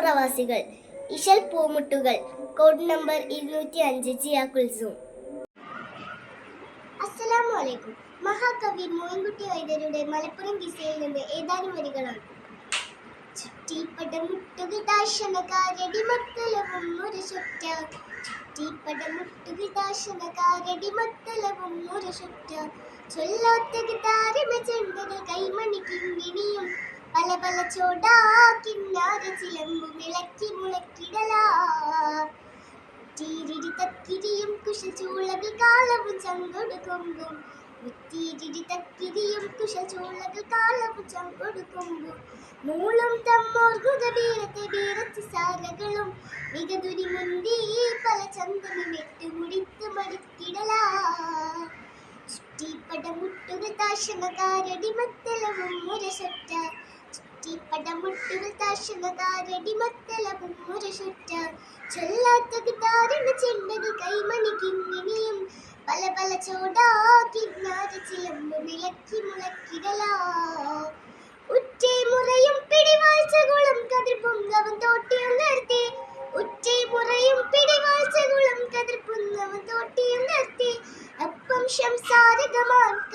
പ്രവാസികൾ Ishal പൂമുട്ടുകൾ code number ഇരുന്നൂറ്റി അഞ്ച് ജിയാക്കുൽസൂം അസ്സലാമു അലൈക്കും മഹാകവി മോയിൻകുട്ടി വൈദ്യരുടെ മലപ്പുറം വിസയിൽ നിന്ന് ഏതാനും വരികളാണ്. ചുറ്റിപ്പട മുട്ടുകൾ ദാശനകാരടി മത്തലവും ഒരു ചുറ്റ. ചുറ്റിപ്പട മുട്ടുകൾ ദാശനകാരടി മത്തലവും ഒരു ചുറ്റ. ചൊല്ലാത്ത കിതാരമ ചെണ്ടകൾ കൈമണി കിങ്ങിണിയും പല പല ചോടാക്കിന്നാര ചിലമ്പു വിളക്കി മുളക്കിടലാ. തീരിടി തക്കിരിയും കാളവും ചങ്കൊടു കൊമ്പും മുത്തീരിടി തക്കിരിയും കുശചൂളകി കാളവും ചങ്കൊടു കൊമ്പും മൂളും തമ്മോർഗുക വീരത്തെ വീരത്തി സാരകളും. മികതുരി മുന്തി പല ചന്തമി വെട്ട് മുടിത്ത് മടുക്കിടലാ ചുറ്റിപ്പട മുട്ടുകൾ താശനകാരടി മത്തലവും മുരശൊറ്റ ചുറ്റിപ്പട മുട്ടുകൾ താശനകാരടി മത്തലവും മുരശൊറ്റ ചൊല്ലാത്തത് താരണ ചെണ്ടത് കൈമണി കിങ്ങിണിയും പല പല ചോടാക്കിന്നാര ചിലമ്പ് വിളക്കി മുളക്കിടലാ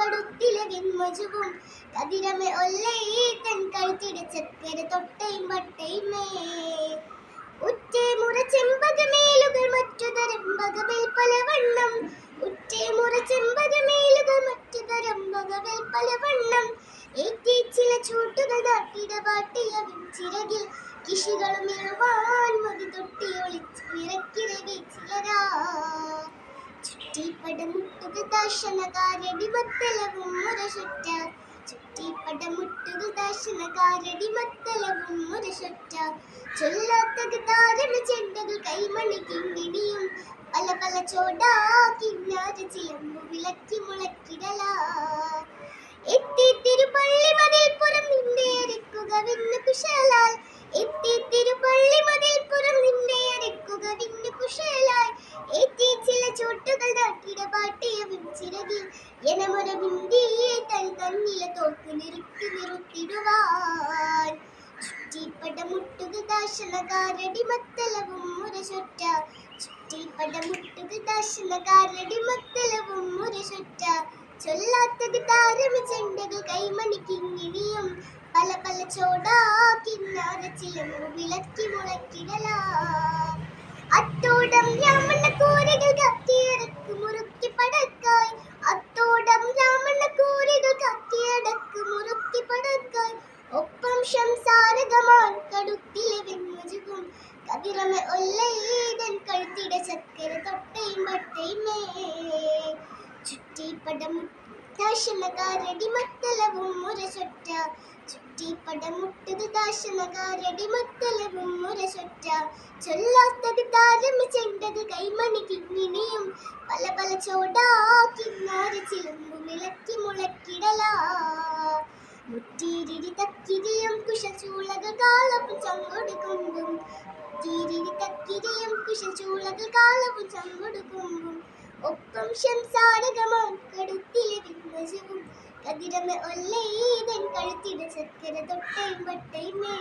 ശംസാരകമാൻ കടുത്തിലെ വെൺമജുവും കതിരമെ ഒല്ലേ തൻ കഴുത്തിട ചക്കര തൊട്ടയും പട്ടയുമേ ഉറ്റേ മുറ ചെമ്പകമേലുകൾ മറ്റു തരം വകവേൽ പല വണ്ണം. ഉറ്റേ മുറ ചെമ്പകമേലുകൾ മറ്റു തരം വകവേൽ പല വണ്ണം. ചില ചൂട്ടുകൾ നാട്ടിട പാട്ടിയ ചിറകിൽ കിഷികളും ഇഴുവാൻ ചുറ്റിപ്പട മുട്ടുകൾ ദാശനകാരടി മത്തലവും മുരശൊറ്റ ചുറ്റിപ്പട മുട്ടുകൾ ദാശനകാരടി മത്തലവും മുരശൊറ്റ ചൊല്ലാത്തത് താരണ എത്തി പാട്ടിയ വിഞ്ചിറകിൽ തൻ തന്നില തോക്ക് നിറുത്തി നിറുത്തിടുവാൻ. ചുറ്റിപ്പട മുട്ടുകൾ ദാശനകാരടി മത്തലവും മുരശൊറ്റ. ചുറ്റിപ്പട മുട്ടുകൾ ദാശനകാരടി മത്തലവും മുരശൊറ്റ. ചൊല്ലാത്തത് താരമ ചെണ്ടകൾ കൈമണി പല പല ചോടാക്കിന്നാര ചിലമ്പു വിളക്കി മുളക്കിടലാ അത്തോടം രാമണ്ണ കോരകൾ കത്തിയടക്ക് ശംസാരകമാൻ കൈമണി പല പല ചോടാക്കിന്നാര ചിലമ്പു വിളക്കി മുളക്കിടലാ. മുറ്റീരിരി തക്കിരിയും കുശചൂളകൾ കാലവും ചങ്ങൊടുക്കുമ്പും മുറ്റീരിരി തക്കിരിയും കുശചൂളകൾ കാലവും ചങ്ങൊടുക്കുമ്പും ഒപ്പം ശംസാരകമാൻ കടുത്തിലെ വിന്മജവും കതിരമ ഒല്ലേതൻ കഴുത്തിട ചക്കര തൊട്ടയും പട്ടയുമേ.